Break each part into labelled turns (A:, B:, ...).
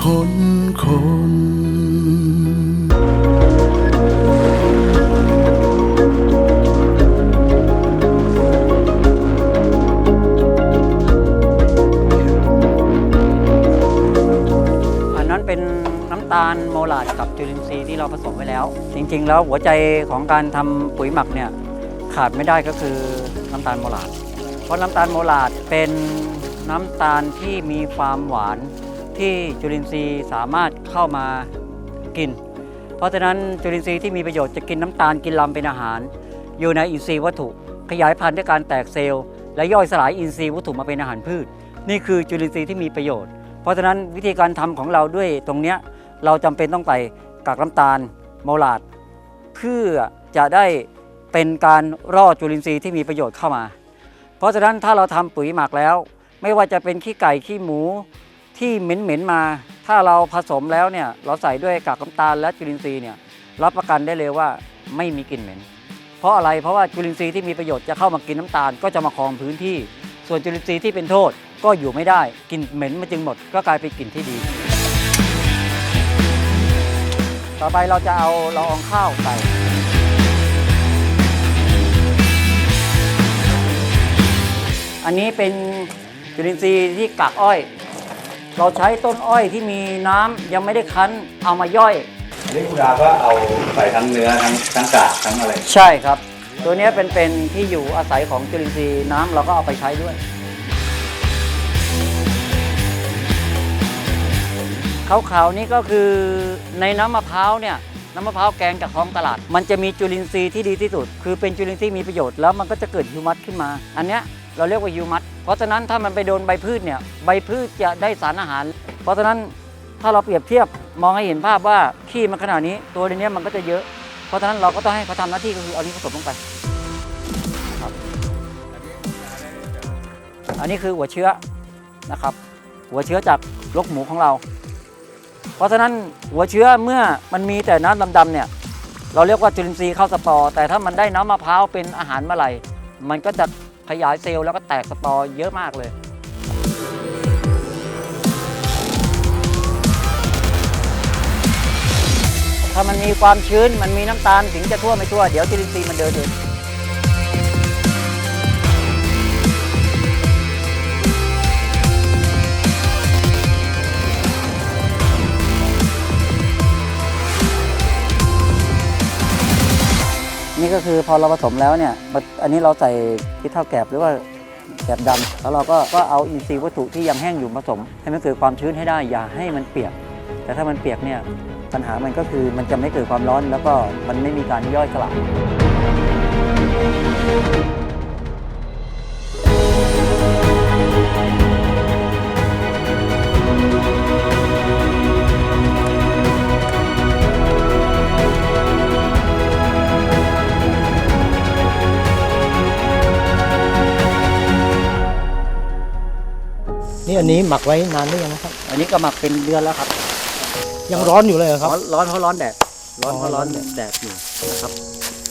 A: คนคน
B: อันนั้นเป็นน้ำตาลโมลาดกับจุลินทรีย์ที่เราผสมไว้แล้ว จริง ๆ แล้วหัวใจของการทำปุ๋ยหมักเนี่ยขาดไม่ได้ก็คือน้ำตาลโมลาดเพราะน้ำตาลโมลาดเป็นน้ำตาลที่มีความหวาน ที่จุลินทรีย์สามารถเข้ามากิน เพราะฉะนั้นจุลินทรีย์ที่มีประโยชน์จะกินน้ำตาลกินลำเป็นอาหาร อยู่ในอินทรีย์วัตถุ ขยายพันธุ์ด้วยการแตกเซลล์ และย่อยสลายอินทรีย์วัตถุมาเป็นอาหารพืช นี่คือจุลินทรีย์ที่มีประโยชน์ เพราะฉะนั้นวิธีการทำของเราด้วยตรงนี้เราจำเป็นต้องใส่กากน้ำตาลโมลาดเพื่อจะได้เป็นการร่อจุลินทรีย์ที่มีประโยชน์เข้ามา เพราะฉะนั้นถ้าเราทำปุ๋ยหมักแล้ว ไม่ว่าจะเป็นขี้ไก่ขี้หมู ที่เหม็นๆมา ถ้าเราผสมแล้วเนี่ยเราใส่ด้วยกากน้ำตาลและจุลินทรีย์เนี่ยรับประกันได้เลยว่าไม่มีกลิ่นเหม็น เพราะอะไรเพราะว่าจุลินทรีย์ที่มีประโยชน์จะเข้ามากินน้ำตาลก็จะมาครองพื้นที่ ส่วนจุลินทรีย์ที่เป็นโทษก็อยู่ไม่ได้กลิ่นเหม็นมันจึงหมด ก็กลายเป็นกลิ่นที่ดี ต่อไปเราจะเอาละอองข้าวใส่อันนี้เป็นจุลินทรีย์ที่กากอ้อย เราใช้ต้นอ้อยที่มีน้ำยังไม่ได้คั้นเอามาย่อย
C: อันนี้คุณดาก็เอาใส่ทั้งเนื้อทั้งทั้งกากทั้งอะไร
B: ใช่ครับ ตัวเนี้ยเป็นเป็นที่อยู่อาศัยของจุลินทรีย์น้ำเราก็เอาไปใช้ด้วย ขาวๆนี่ก็คือในน้ำมะพร้าวเนี่ยน้ำมะพร้าวแกงจากท้องตลาด มันจะมีจุลินทรีย์ที่ดีที่สุด คือเป็นจุลินทรีย์มีประโยชน์แล้วมันก็จะเกิดฮิวมัสขึ้นมา อันเนี้ย เราเรียกว่าฮิวมัสเพราะฉะนั้นถ้ามันไปโดนใบพืชเนี่ยใบพืชจะได้สารอาหาร เพราะฉะนั้นถ้าเราเปรียบเทียบมองให้เห็นภาพว่าขี้มันขนาดนี้ ตัวในเนี้ยมันก็จะเยอะ เพราะฉะนั้นเราก็ต้องให้เขาทำหน้าที่ก็คือเอานี้ผสมลงไปครับอันนี้คือหัวเชื้อนะครับ หัวเชื้อจากลกหมูของเรา เพราะฉะนั้นหัวเชื้อเมื่อมันมีแต่น้ำดำๆเนี่ยเราเรียกว่าจุลินทรีย์เข้าสปอร์แต่ถ้ามันได้น้ำมะพร้าวเป็นอาหารเมื่อไหร่มันก็จะ ขยายเซลล์แล้วก็แตกสตอร์เยอะมากเลย ถ้ามันมีความชื้นมันมีน้ำตาลถึงจะทั่วไม่ทั่ว เดี๋ยวจุลินทรีย์มันเดินเอง นี่ก็คือพอเราผสมแล้วเนี่ยอันนี้เราใส่พิเท่าแกบหรือว่าแกบดำแล้วเราก็ก็เอาอินทรีย์วัตถุที่ยังแห้งอยู่ผสม ให้มันเกิดความชื้นให้ได้อย่าให้มันเปียก แต่ถ้ามันเปียกเนี่ยปัญหามันก็คือมันจะไม่เกิดความร้อน แล้วก็มันไม่มีการย่อยสลาย
D: อันนี้หมักไว้นานหรือยังครับ
B: อันนี้ก็หมักเป็นเดือนแล้วครับ
D: ยังร้อนอยู่เลยเหรอครับ
B: ร้อนร้อนเพราะร้อนแดด ร้อนเพราะร้อนแดดอยู่นะครับ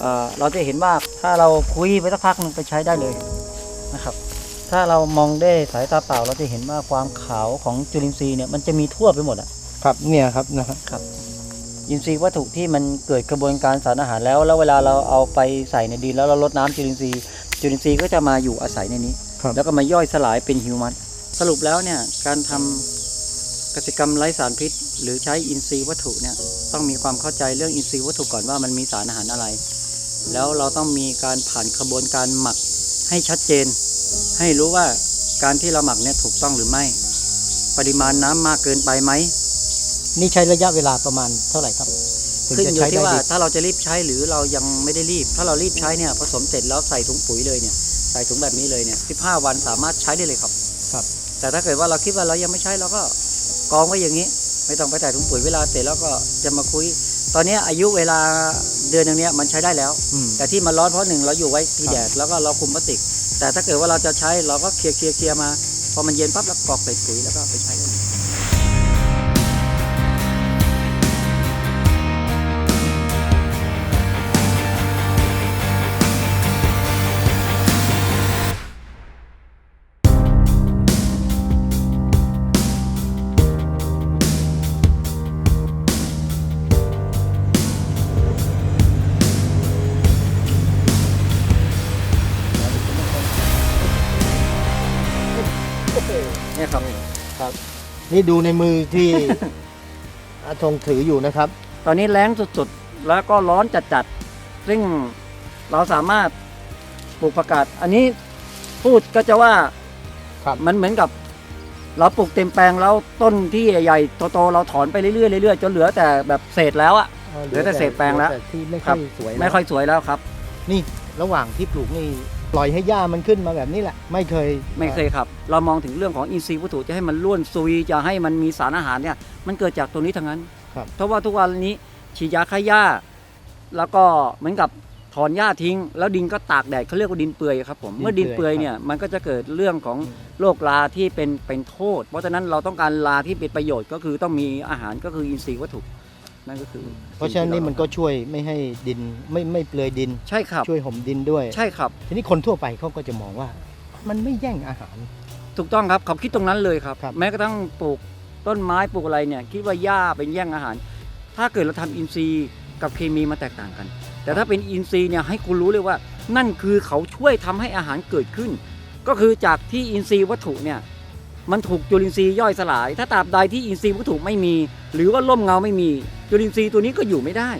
B: เอ่อเราจะเห็นว่าถ้าเราคุยไปสักพักหนึงไปใช้ได้เลยนะครับ ถ้าเรามองได้สายตาเปล่า เราจะเห็นว่าความขาวของจุลินทรีย์เนี่ยมันจะมีทั่วไปหมดอะ
D: ครับเนี่ยครับนะครับ
B: ครับอินทรีย์วัตถุที่มันเกิดกระบวนการสารอาหารแล้ว แล้วเวลาเราเอาไปใส่ในดินแล้วเราลดน้ำจุลินทรีย์จุลินทรีย์ก็จะมาอยู่อาศัยในนี้
D: ครับ
B: แล้วก็มาย่อยสลายเป็นฮิวมัส สรุปแล้วเนี่ยการทำกสิกรรมไร้สารพิษ หรือใช้อินทรีย์วัตถุเนี่ยต้องมีความเข้าใจเรื่องอินทรีย์วัตถุก่อนว่ามันมีสารอาหารอะไร แล้วเราต้องมีการผ่านกระบวนการหมักให้ชัดเจน ให้รู้ว่าการที่เราหมักเนี่ยถูกต้องหรือไม่ ปริมาณน้ำมากเกินไปไหม
D: นี่ใช้ระยะเวลาประมาณเท่าไหร่ครับถึง
B: ขึ้น
D: จะ
B: อยู่
D: ใช้
B: ที่
D: ได้
B: ว่า
D: ดี
B: ถ้าเราจะรีบใช้หรือเรายังไม่ได้รีบ ถ้าเรารีบใช้เนี่ยผสมเสร็จแล้วใส่ถุงปุ๋ยเลยเนี่ยใส่ถุงแบบนี้เลยเนี่ย15 วันสามารถใช้ได้เลยครับ
D: ครับ
B: แต่ถ้าเกิดว่าเราคิดว่าเรายังไม่ใช้เราก็กองไว้อย่างนี้ ไม่ต้องไปใส่ถุงปุ๋ยเวลาเสร็จแล้วก็จะมาคุย ตอนนี้อายุเวลาเดือนหนึงเนี้ยมันใช้ได้แล้ว
D: อืม
B: แต่ที่มันร้อนเพราะหนึ่งเราอยู่ไว้ที่
D: ครับ
B: แดดแล้วก็เราคุมพลาสติก แต่ถ้าเกิดว่าเราจะใช้เราก็เคลียร์เคลียร์เคลียร์มา พอมันเย็นปั๊บแล้วกรอกใส่ปุ๋ยแล้วก็ไปใช้ได้เลย
D: นี่ดูในมือที่ อาธงถืออยู่นะครับ
B: ตอนนี้แรงสุดๆ แล้วก็ร้อนจัดๆ ซึ่งเราสามารถปลูกผักกาดอันนี้พูดก็จะว่า
D: ครับ
B: มันเหมือนกับ เราปลูกเต็มแปลงแล้วต้นที่ใหญ่ๆโตๆเราถอนไปเรื่อยๆเรื่อยๆจนเหลือแต่แบบเศษแล้วอะ เหลือแต่เศษแปลงแล้ว
D: เหอต่ที่ไม่
B: ครั
D: ค่อบยสวย
B: ไม่ค่อยสวยแล้วครับ
D: นี่ระหว่างที่ปลูกนี่ ปล่อยให้หญ้ามันขึ้นมาแบบนี้แหละ ไม่เคย
B: ไม่เคยครับ เรามองถึงเรื่องของอินทรีย์วัตถุจะให้มันล้วนซุยจะให้มันมีสารอาหารเนี่ยมันเกิดจากตรงนี้ทั้งนั้น
D: ครับ
B: เพราะว่าทุกวันนี้ฉีดยาฆ่าหญ้า แล้วก็เหมือนกับถอนหญ้าทิ้ง แล้วดินก็ตากแดดเขาเรียกว่าดินเปื่อยครับผมเมื่อดินเปื่อยเนี่ยมันก็จะเกิดเรื่องของโรคราที่เป็นเป็นโทษ เพราะฉะนั้นเราต้องการราที่เป็นประโยชน์ก็คือต้องมีอาหารก็คืออินทรีย์วัตถุ นั่นก็คือ
D: เพราะฉะนั้นนี่มันก็ช่วยไม่ให้ดินไม่ไม่เปลือยดิน
B: ใช่ครับ
D: ช่วยห่มดินด้วย
B: ใช่ครับ
D: ทีนี้คนทั่วไปเขาก็จะมองว่า มันไม่แย่งอาหาร
B: ถูกต้องครับเขาคิดตรงนั้นเลยครับ
D: ครับ
B: แม้กระทั่งปลูกต้นไม้ปลูกอะไรเนี่ยคิดว่าหญ้าเป็นแย่งอาหาร ถ้าเกิดเราทำอินทรีย์กับเคมีมาแตกต่างกัน แต่ถ้าเป็นอินทรีย์เนี่ยให้คุณรู้เลยว่า นั่นคือเขาช่วยทำให้อาหารเกิดขึ้น ก็คือจากที่อินทรีย์วัตถุเนี่ยมันถูกจุลินทรีย์ย่อยสลาย ถ้าตราบใดที่อินทรีย์วัตถุไม่มี หรือว่าร่มเงาไม่มี จุลินทรีย์ตัวนี้ก็อยู่ไม่ได้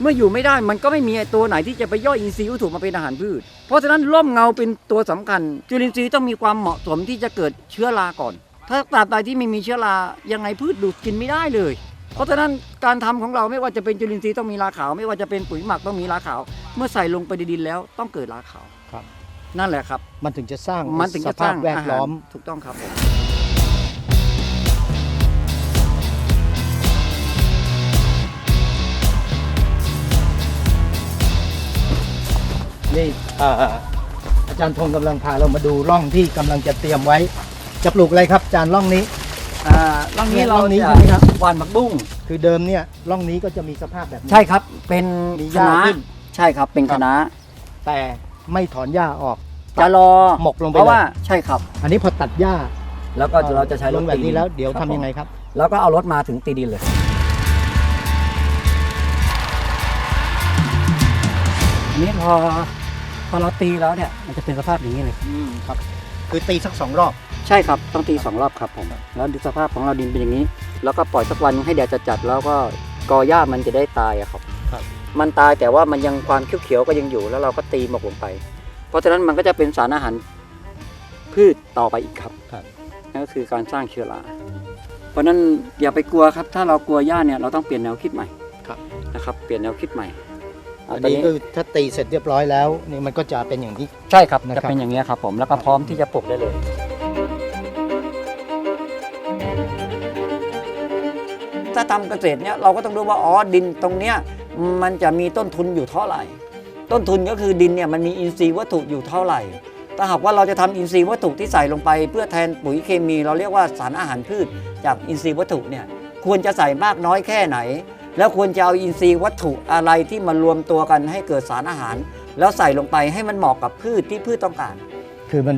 B: เมื่ออยู่ไม่ได้มันก็ไม่มีไอ้ตัวไหนที่จะไปย่อยอินทรีย์วัตถุมาเป็นอาหารพืช เพราะฉะนั้นร่มเงาเป็นตัวสำคัญ จุลินทรีย์ต้องมีความเหมาะสมที่จะเกิดเชื้อราก่อน ถ้าตราบใดที่ไม่มีเชื้อรายังไงพืชดูดกินไม่ได้เลย เพราะฉะนั้นการทำของเราไม่ว่าจะเป็นจุลินทรีย์ต้องมีราขาว ไม่ว่าจะเป็นปุ๋ยหมักต้องมีราขาว เมื่อใส่ลงไปในดินแล้วต้องเกิดราขาว
D: ครับ
B: นั่นแหละครับ
D: มันถึงจะสร้าง
B: มันถึงจะ
D: ส
B: ส
D: ภา
B: ร้า
D: พ
B: ง
D: แวด
B: อาหาร
D: ล้อม
B: ถูกต้องครับผม
D: นี่เอ่ออาจารย์ธงกำลังพาเรามาดูร่องที่กำลังจะเตรียมไว้ จะปลูกอะไรครับอาจารย์ร่องนี้
B: อ่าร่องนี้เรา
D: ร่องนี้
B: จะ
D: ใช่ไหมครับ
B: หวานผักบุ้ง
D: คือเดิมเนี่ยร่องนี้ก็จะมีสภาพแบบนี้
B: ใช่ครับเป็น
D: มีห
B: ค
D: ญ้า
B: ณะ
D: ขึ้น
B: ใช่ครับเป็น
D: ครั
B: ค
D: บ
B: ณะ
D: แต่ไม่ถอนหญ้าออก
B: จะรอ
D: หมกลงไป
B: เพราะ
D: เลย
B: ว่าใช่ครับ
D: อันนี้พอตัดหญ้า
B: แล้วก็เราจะใช้ร
D: ล
B: ถ
D: งแบบ
B: ตี
D: นี้แล้ว เดี๋ยว
B: ค
D: ทำ
B: รับผม
D: ยังไงครับ
B: แล้วก็เอารถมาถึงตีดินเลยอันนี้พอ พอเราตีแล้วเนี่ยมันจะเป็นสภาพอย่างนี้เลย
D: อืมครับ คือตีสักสองรอบ
B: ใช่ครับต้องตีสองรอบครับผมแล้วดูสภาพของเราดินเป็นอย่างนี้ แล้วก็ปล่อยสักวันให้แดดจัดๆแล้วก็กอหญ้ามันจะได้ตายอะครับ
D: ครับ
B: มันตายแต่ว่ามันยังความเขียวๆก็ยังอยู่แล้วเราก็ตีหมกลงไป เพราะฉะนั้นมันก็จะเป็นสารอาหารพืชต่อไปอีกครับ
D: ครับ
B: นั่นก็คือการสร้างเชื้อรา เพราะฉะนั้นอย่าไปกลัวครับ ถ้าเรากลัวหญ้าเนี่ยเราต้องเปลี่ยนแนวคิดใหม่
D: ครับ
B: นะครับ เปลี่ยนแนวคิดใหม่ะ
D: อัน
B: ต
D: นี้คือถ้าตีเสร็จเรียบร้อยแล้วนี่มันก็จะเป็นอย่างที่
B: ใช่ครับ
D: นะครับ
B: จะเป็นอย่างนี้ยครับผมแล้วก็พร้อมที่จะปลูกได้เลย ถ้าทำเกษตรเนี่ยเราก็ต้องดูว่าอ๋อดินตรงเนี้ยมันจะมีต้นทุนอยู่เท่าไหร่ ต้นทุนก็คือดินเนี่ยมันมีอินทรีย์วัตถุอยู่เท่าไหร่ ถ้าหากว่าเราจะทำอินทรีย์วัตถุที่ใส่ลงไป เพื่อแทนปุ๋ยเคมี เราเรียกว่าสารอาหารพืชจากอินทรีย์วัตถุเนี่ยควรจะใส่มากน้อยแค่ไหน แล้วควรจะเอาอินทรีย์วัตถุอะไรที่มารวมตัวกันให้เกิดสารอาหาร แล้วใส่ลงไปให้มันเหมาะกับพืชที่พืชต้องการ
D: คือมัน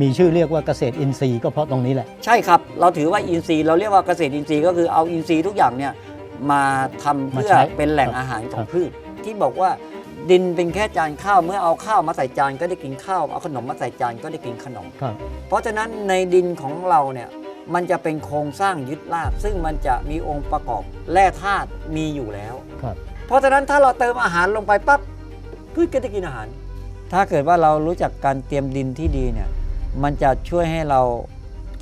D: มีชื่อเรียกว่าเกษตรอินทรีย์ก็เพราะตรงนี้แหละ
B: ใช่ครับเราถือว่าอินทรีย์เราเรียกว่าเกษตรอินทรีย์ก็คือเอาอินทรีย์ทุกอย่างเนี่ยมาทำเพื่อ
D: มาใช้
B: เป็นแหล่ง
D: ครับ
B: อาหารขอ
D: ครั
B: ง
D: บ
B: พืช ที่บอกว่าดินเป็นแค่จานข้าวเมื่อเอาข้าวมาใส่จานก็ได้กินข้าวเอาขนมมาใส่จานก็ได้กินขนม
D: ครับ
B: เพราะฉะนั้นในดินของเราเนี่ย มันจะเป็นโครงสร้างยึดรากซึ่งมันจะมีองค์ประกอบแร่ธาตุมีอยู่แล้ว
D: ครับ
B: เพราะฉะนั้นถ้าเราเติมอาหารลงไปปั๊บพืชก็จะกินอาหาร ถ้าเกิดว่าเรารู้จักการเตรียมดินที่ดีเนี่ยมันจะช่วยให้เรา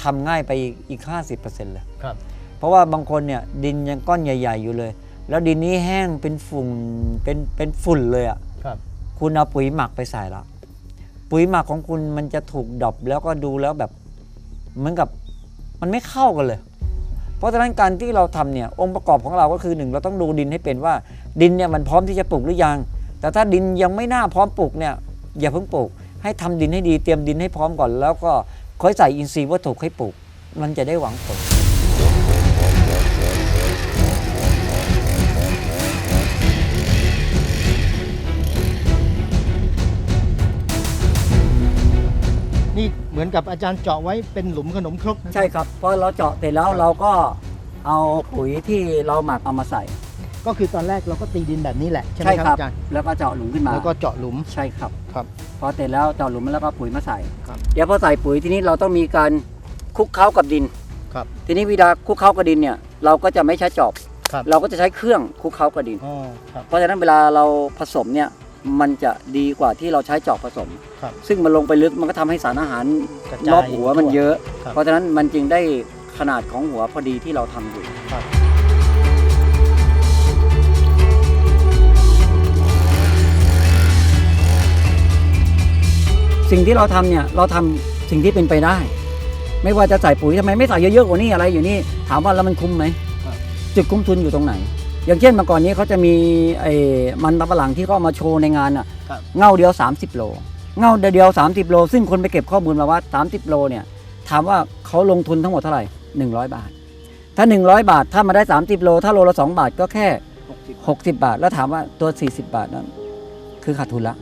B: ทำง่ายไปอีกอีก 50%เลย
D: ครับ
B: เพราะว่าบางคนเนี่ยดินยังก้อนใหญ่ ๆ อยู่เลย แล้วดินนี้แห้งเป็นฝุ่นเป็นเป็นฝุ่นเลยอะ่ะ
D: ครับ
B: คุณเอาปุ๋ยหมักไปใส่ละปุ๋ยหมักของคุณมันจะถูกดรอปแล้วก็ดูแล้วแบบเหมือนกับ มันไม่เข้ากันเลย เพราะฉะนั้นการที่เราทำเนี่ยองค์ประกอบของเราก็คือหนึ่งเราต้องดูดินให้เป็นว่า ดินเนี่ยมันพร้อมที่จะปลูกหรือยัง แต่ถ้าดินยังไม่น่าพร้อมปลูกเนี่ยอย่าเพิ่งปลูก ให้ทำดินให้ดีเตรียมดินให้พร้อมก่อน แล้วก็ค่อยใส่อินทรีย์วัตถุให้ปลูก มันจะได้หวังผล
D: อนกับอาจารย์เจาะไว้เป็นหลุมขนมครกนะ
B: ใช่ครับพอเราเจาะเสร็จแล้วเราก็เอาปุ๋ยที่เราหมักเอามาใส่
D: ก็คือตอนแรกเราก็ตีดินแบบนี้แหละใช่ไหมครับอาจารย์
B: แล้วก็เจาะหลุมขึ้นมา
D: แล้วก็เจาะหลุม
B: ใช่ครับ
D: ครับ
B: พอเสร็จแล้วเจาะหลุมแล้วก็ปุ๋ยมาใส่
D: ครับ
B: เดี๋ยวพอใส่ปุ๋ยทีนี้เราต้องมีการคลุกเคล้ากับดิน
D: ครับ
B: ทีนี้วิธีคลุกเคล้ากับดินเนี่ยเราก็จะไม่ใช้จอบ
D: ครับ
B: เราก็จะใช้เครื่องคลุกเคล้ากับดิน
D: อ๋อครับ
B: เพราะฉะนั้นเวลาเราผสมเนี่ย มันจะดีกว่าที่เราใช้จอบผสม
D: ครับ
B: ซึ่งมันลงไปลึกมันก็ทำให้สารอาหาร
D: กระจาย
B: รอบหัวมันเยอะ
D: ครับ
B: เพราะฉะนั้นมันจึงได้ขนาดของหัวพอดีที่เราทำอยู่
D: ครับ
B: สิ่งที่เราทำเนี่ยเราทำสิ่งที่เป็นไปได้ ไม่ว่าจะใส่ปุ๋ยทำไมไม่ใส่เยอะๆกว่านี้อะไรอยู่นี่ถามว่าแล้วมันคุ้มไหม
D: ครับ
B: จุดคุ้มทุนอยู่ตรงไหน อย่างเช่นเมื่อก่อนนี้เขาจะมีไอ้มันตะปะหลังที่เขาเอามาโชว์ในงานอะ
D: ครับ
B: เง่าเดียว 30 โล เง่าเดียว 30 โล ซึ่งคนไปเก็บข้อมูลมาว่า 30 โลเนี่ยถามว่าเขาลงทุนทั้งหมดเท่าไหร่ 100 บาท ถ้า 100 บาทถ้ามาได้ 30 โล ถ้าโลละ 2 บาทก็แค่60 บาท แล้วถามว่าตัว 40 บาทนั้นคือขาดทุนละ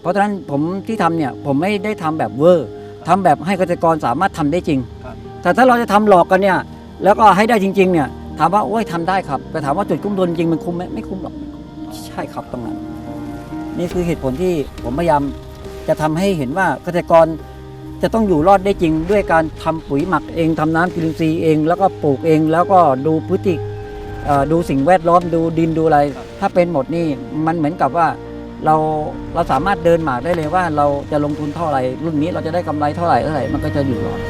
B: เพราะฉะนั้นผมที่ทำเนี่ยผมไม่ได้ทำแบบเวอร์ทำแบบให้เกษตรกรสามารถทำได้จริง
D: ครับ
B: แต่ถ้าเราจะทำหลอกกันเนี่ยแล้วก็ให้ได้จริงๆเนี่ย ถามว่าโอ้ยทำได้ครับแต่ถามว่าจุดคุ้มทุนจริงมันคุ้มไหมไม่คุ้มหรอกใช่ครับตรงนั้น นี่คือเหตุผลที่ผมพยายามจะทำให้เห็นว่าเกษตรกรจะต้องอยู่รอดได้จริง ด้วยการทำปุ๋ยหมักเองทำน้ำจุลินทรีย์เอง แล้วก็ปลูกเองแล้วก็ดูพฤติดูสิ่งแวดล้อมดูดินดูอะไร ถ้าเป็นหมดนี่มันเหมือนกับว่าเราเราสามารถเดินหมากได้เลยว่าเราจะลงทุนเท่าไหร่รุ่นนี้เราจะได้กำไรเท่าไหร่เท่าไหร่มันก็จะอยู่รอด